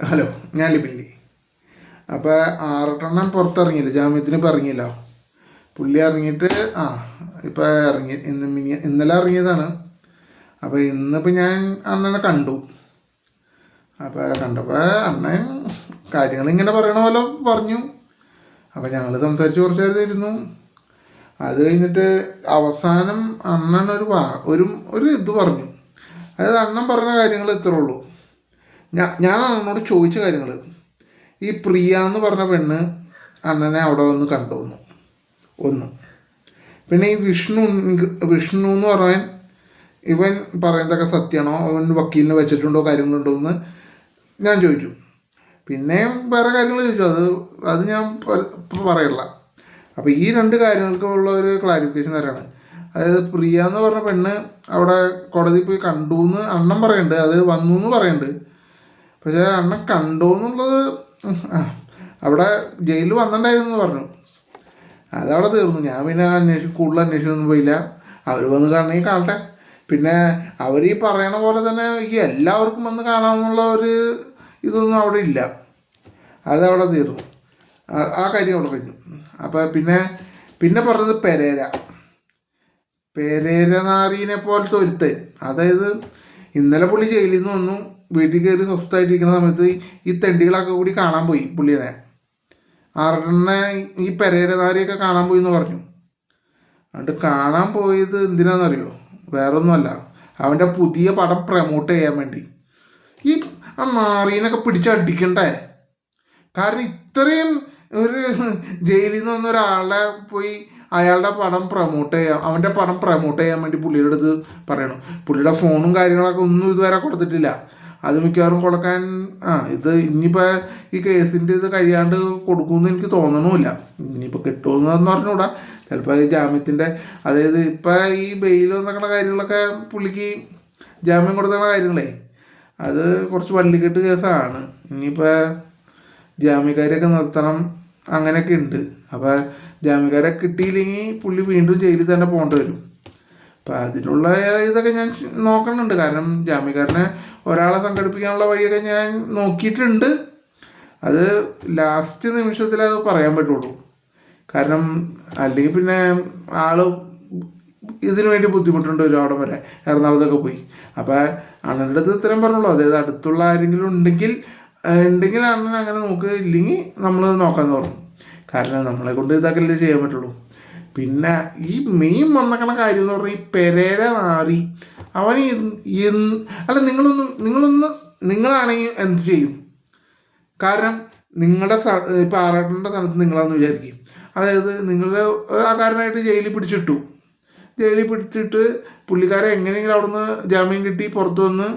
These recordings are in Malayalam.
ഹലോ ഞാൻ ലിബിൻലി അപ്പോൾ ആറട്ടെണ്ണം പുറത്തിറങ്ങിയില്ല? ജാമ്യത്തിന് ഇപ്പോൾ ഇറങ്ങിയില്ല? പുള്ളി ഇറങ്ങിയിട്ട് ആ ഇപ്പോൾ ഇറങ്ങി. ഇന്ന് മിനി ഇന്നലെ ഇറങ്ങിയതാണ്. അപ്പോൾ ഇന്നിപ്പോൾ ഞാൻ അണ്ണനെ കണ്ടു. അപ്പോൾ കണ്ടപ്പോൾ അണ്ണൻ കാര്യങ്ങൾ ഇങ്ങനെ പറയണ പോലെ പറഞ്ഞു. അപ്പോൾ ഞങ്ങൾ സംസാരിച്ച് കുറച്ച് നേരം ഇരുന്നു അത് കഴിഞ്ഞിട്ട് അവസാനം അണ്ണൻ ഒരു ഒരു ഒരു ഇത് പറഞ്ഞു. അതായത് അണ്ണൻ പറഞ്ഞ കാര്യങ്ങൾ ഇത്രേ ഉള്ളൂ. ഞാൻ ഞാൻ അണ്ണനോട് ചോദിച്ച കാര്യങ്ങൾ ഈ പ്രിയ എന്ന് പറഞ്ഞ പെണ്ണ് അണ്ണനെ അവിടെ വന്ന് കണ്ടുവന്നു. ഒന്ന്. പിന്നെ ഈ വിഷ്ണു വിഷ്ണു എന്ന് പറയാൻ ഇവൻ പറയുന്നതൊക്കെ സത്യമാണോ? അവൻ വക്കീലിനെ വെച്ചിട്ടുണ്ടോ? കാര്യങ്ങളുണ്ടോ എന്ന് ഞാൻ ചോദിച്ചു. പിന്നെ വേറെ കാര്യങ്ങൾ ചോദിച്ചു. അത് അത് ഞാൻ പറയില്ല. അപ്പോൾ ഈ രണ്ട് കാര്യങ്ങൾക്കുള്ള ഒരു ക്ലാരിഫിക്കേഷൻ തരാണ്. അതായത് പ്രിയ എന്ന് പറഞ്ഞ പെണ്ണ് അവിടെ കോടതിയിൽ പോയി കണ്ടു എന്ന് അണ്ണം പറയുന്നുണ്ട്. അത് വന്നു എന്ന് പറയുന്നുണ്ട്. പക്ഷേ അണ്ണൻ കണ്ടു എന്നുള്ളത് അവിടെ ജയിലിൽ വന്നിട്ടുണ്ടായിരുന്നു എന്ന് പറഞ്ഞു. അതവിടെ തീർന്നു. ഞാൻ പിന്നെ അന്വേഷിച്ച് കൂടുതൽ അന്വേഷിച്ചൊന്നും പോയില്ല. അവർ വന്ന് കാണണമെങ്കിൽ കാണട്ടെ. പിന്നെ അവർ ഈ പറയണ പോലെ തന്നെ ഈ എല്ലാവർക്കും വന്ന് കാണാമെന്നുള്ള ഒരു ഇതൊന്നും അവിടെ ഇല്ല. അതവിടെ തീർന്നു. ആ- കാര്യം അവിടെ കഴിഞ്ഞു. അപ്പോൾ പിന്നെ പിന്നെ പറഞ്ഞത് പെരേര. പെരേര നാറീനെ പോലത്തെ ഒരുത്തൻ. അതായത് ഇന്നലെ പുള്ളി ജയിലിൽ നിന്ന് വന്നു. വീട്ടിൽ കയറി സ്വസ്ഥമായിട്ടിരിക്കുന്ന സമയത്ത് ഈ തെണ്ടികളൊക്കെ കൂടി കാണാൻ പോയി പുള്ളിയെ ആറെണ്ണെ ഈ പെരേരനാരിയൊക്കെ കാണാൻ പോയി എന്ന് പറഞ്ഞു. അതുകൊണ്ട് കാണാൻ പോയത് എന്തിനാണെന്നറിയോ? വേറൊന്നുമല്ല. അവന്റെ പുതിയ പടം പ്രമോട്ട് ചെയ്യാൻ വേണ്ടി. ഈ ആ നാറീനൊക്കെ പിടിച്ചടിക്കണ്ടേ കാരണം ഇത്രയും ഒരു ജയിലിൽ നിന്ന് വന്ന ഒരാളെ പോയി അയാളുടെ പടം പ്രമോട്ട് ചെയ്യാം അവന്റെ പടം പ്രമോട്ട് ചെയ്യാൻ വേണ്ടി പുള്ളിയുടെ അടുത്ത് പറയണം. പുള്ളിയുടെ ഫോണും കാര്യങ്ങളൊക്കെ ഒന്നും ഇതുവരെ കൊടുത്തിട്ടില്ല. അത് മിക്കവാറും കൊടുക്കാൻ ആ ഇത് ഇനിയിപ്പോൾ ഈ കേസിന്റെ ഇത് കഴിയാണ്ട് കൊടുക്കുമെന്ന് എനിക്ക് തോന്നണമില്ല. ഇനിയിപ്പോൾ കിട്ടുമെന്ന് പറഞ്ഞുകൂടാ ചിലപ്പോൾ ഈ ജാമ്യത്തിന്റെ അതായത് ഇപ്പം ഈ ബെയിൽ എന്നൊക്കെ കാര്യങ്ങളൊക്കെ പുള്ളിക്ക് ജാമ്യം കൊടുക്കുന്ന കാര്യങ്ങളേ അത് കുറച്ച് വള്ളിക്കെട്ട് കേസാണ്. ഇനിയിപ്പോൾ ജാമ്യക്കാരെയൊക്കെ നിർത്തണം അങ്ങനെയൊക്കെ ഉണ്ട് അപ്പോൾ ജാമ്യക്കാരെ കിട്ടിയില്ലെങ്കിൽ പുള്ളി വീണ്ടും ജയിലിൽ തന്നെ പോകേണ്ടി വരും. അപ്പം അതിനുള്ള ഇതൊക്കെ ഞാൻ നോക്കുന്നുണ്ട് കാരണം ജാമ്യക്കാരനെ ഒരാളെ സംഘടിപ്പിക്കാനുള്ള വഴിയൊക്കെ ഞാൻ നോക്കിയിട്ടുണ്ട്. അത് ലാസ്റ്റ് നിമിഷത്തിൽ അത് പറയാൻ പറ്റുള്ളൂ. കാരണം അല്ലെങ്കിൽ പിന്നെ ആൾ ഇതിനു വേണ്ടി ബുദ്ധിമുട്ടുണ്ട് ഒരു അവിടം വരെ. എറണാകുളത്തൊക്കെ പോയി. അപ്പോൾ അണ്ണന്റെ അടുത്ത് ഇത്രയും പറഞ്ഞുള്ളൂ അതായത് അടുത്തുള്ള ആരെങ്കിലും ഉണ്ടെങ്കിൽ ഉണ്ടെങ്കിൽ അണ്ണൻ അങ്ങനെ നോക്കുക ഇല്ലെങ്കിൽ നമ്മൾ നോക്കാമെന്ന് പറഞ്ഞു. കാരണം നമ്മളെ കൊണ്ട് ഇതാക്കല്ലേ ചെയ്യാൻ പറ്റുള്ളൂ. പിന്നെ ഈ മെയിൻ വന്നക്കണ കാര്യം എന്ന് പറഞ്ഞാൽ ഈ പെരേര നാറി അവൻ അല്ല നിങ്ങളൊന്ന് നിങ്ങളൊന്ന് നിങ്ങളാണെങ്കിൽ എന്ത് ചെയ്യും? കാരണം നിങ്ങളുടെ ഇപ്പോൾ ആറാട്ടന്റെ സ്ഥലത്ത് നിങ്ങളാന്ന് വിചാരിക്കും. അതായത് നിങ്ങളുടെ ആ ജയിലിൽ പിടിച്ചിട്ടു. ജയിലിൽ പിടിച്ചിട്ട് പുള്ളിക്കാരെ എങ്ങനെയെങ്കിലും അവിടുന്ന് ജാമ്യം കിട്ടി പുറത്തു വന്ന്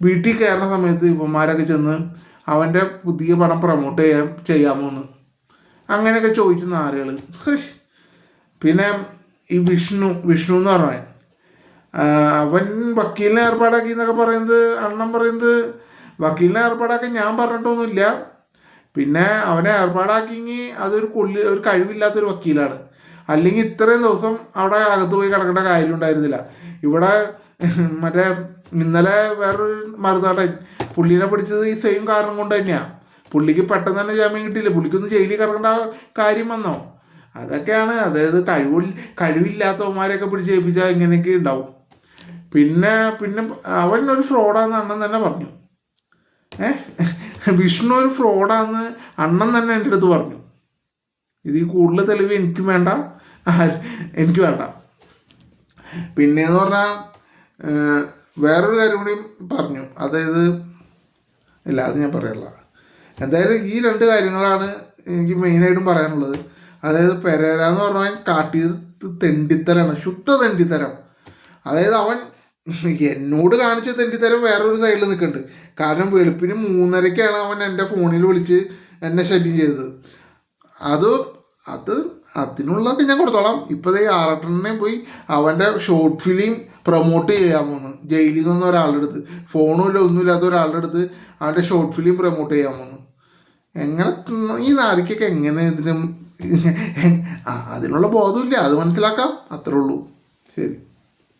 വീട്ടിൽ കയറുന്ന സമയത്ത് ഇവന്മാരൊക്കെ ചെന്ന് അവന്റെ പുതിയ പടം പ്രൊമോട്ട് ചെയ്യാൻ ചെയ്യാമോന്ന് അങ്ങനെയൊക്കെ ചോദിച്ചു നാരുകൾ പിന്നെ ഈ വിഷ്ണു വിഷ്ണു എന്ന് പറഞ്ഞാൽ അവൻ വക്കീലിനെ ഏർപ്പാടാക്കി എന്നൊക്കെ പറയുന്നത് അണ്ണൻ പറയുന്നത്. വക്കീലിനെ ഏർപ്പാടാക്കാൻ ഞാൻ പറഞ്ഞിട്ടൊന്നുമില്ല. പിന്നെ അവനെ ഏർപ്പാടാക്കിയെങ്കിൽ അതൊരു കൊള്ളി ഒരു കഴിവില്ലാത്തൊരു വക്കീലാണ്. അല്ലെങ്കിൽ ഇത്രയും ദിവസം അവിടെ അകത്ത് പോയി കിടക്കേണ്ട കാര്യം ഉണ്ടായിരുന്നില്ല. ഇവിടെ മറ്റേ ഇന്നലെ വേറൊരു മറുനാടൻ പുള്ളീനെ പിടിച്ചത് ഈ സെയിം കാരണം കൊണ്ട് തന്നെയാണ് പുള്ളിക്ക് പെട്ടെന്ന് തന്നെ ജാമ്യം കിട്ടിയില്ല. പുള്ളിക്കൊന്നും ജയിലിൽ കിടക്കേണ്ട കാര്യം വന്നോ? അതൊക്കെയാണ്. അതായത് കഴിവ് കഴിവില്ലാത്തവന്മാരെയൊക്കെ പിടിച്ച് ഏൽപ്പിച്ചാൽ ഇങ്ങനെയൊക്കെ ഉണ്ടാവും. പിന്നെ പിന്നെ അവൻ ഒരു ഫ്രോഡാന്ന് അണ്ണൻ തന്നെ പറഞ്ഞു. ഏ? വിഷ്ണു ഒരു ഫ്രോഡാന്ന് അണ്ണൻ തന്നെ എന്റെ അടുത്ത് പറഞ്ഞു. ഇതിൽ കൂടുതൽ തെളിവ് എനിക്കും വേണ്ട. എനിക്ക് വേണ്ട. പിന്നെന്ന് പറഞ്ഞാൽ വേറൊരു കാര്യം കൂടി പറഞ്ഞു. അതായത് ഇല്ല അത് ഞാൻ പറയല്ല. എന്തായാലും ഈ രണ്ട് കാര്യങ്ങളാണ് എനിക്ക് മെയിനായിട്ടും പറയാനുള്ളത്. അതായത് പെരേര എന്ന് പറഞ്ഞാൽ കാട്ടിയത് തെണ്ടിത്തരാണ് ശുദ്ധ തെണ്ടിത്തരം അതായത് അവൻ എന്നോട് കാണിച്ച തെണ്ടിത്തരം വേറൊരു സൈഡിൽ നിൽക്കുന്നുണ്ട് കാരണം വെളുപ്പിന് മൂന്നരയ്ക്കാണ് അവൻ എന്റെ ഫോണിൽ വിളിച്ച് എന്നെ ശല്യം ചെയ്തത്. അത് അത് അതിനുള്ളതൊക്കെ ഞാൻ കൊടുത്തോളാം. ഇപ്പോൾ ഈ ആറട്ടെണ്ണേ പോയി അവന്റെ ഷോർട്ട് ഫിലിം പ്രൊമോട്ട് ചെയ്യാൻ പോകുന്നു ജയിലിൽ നിന്ന് ഒരാളുടെ അടുത്ത്. ഫോണുമില്ല ഒന്നുമില്ലാത്ത ഒരാളുടെ അടുത്ത് അവന്റെ ഷോർട്ട് ഫിലിം പ്രൊമോട്ട് ചെയ്യാൻ പോകുന്നു എങ്ങനെ ഈ നാരിക്കൊക്കെ എങ്ങനെ ഇതിനും അതിനുള്ള ബോധമില്ല. അത് മനസ്സിലാക്കാം. അത്രേ ഉള്ളൂ. ശരി.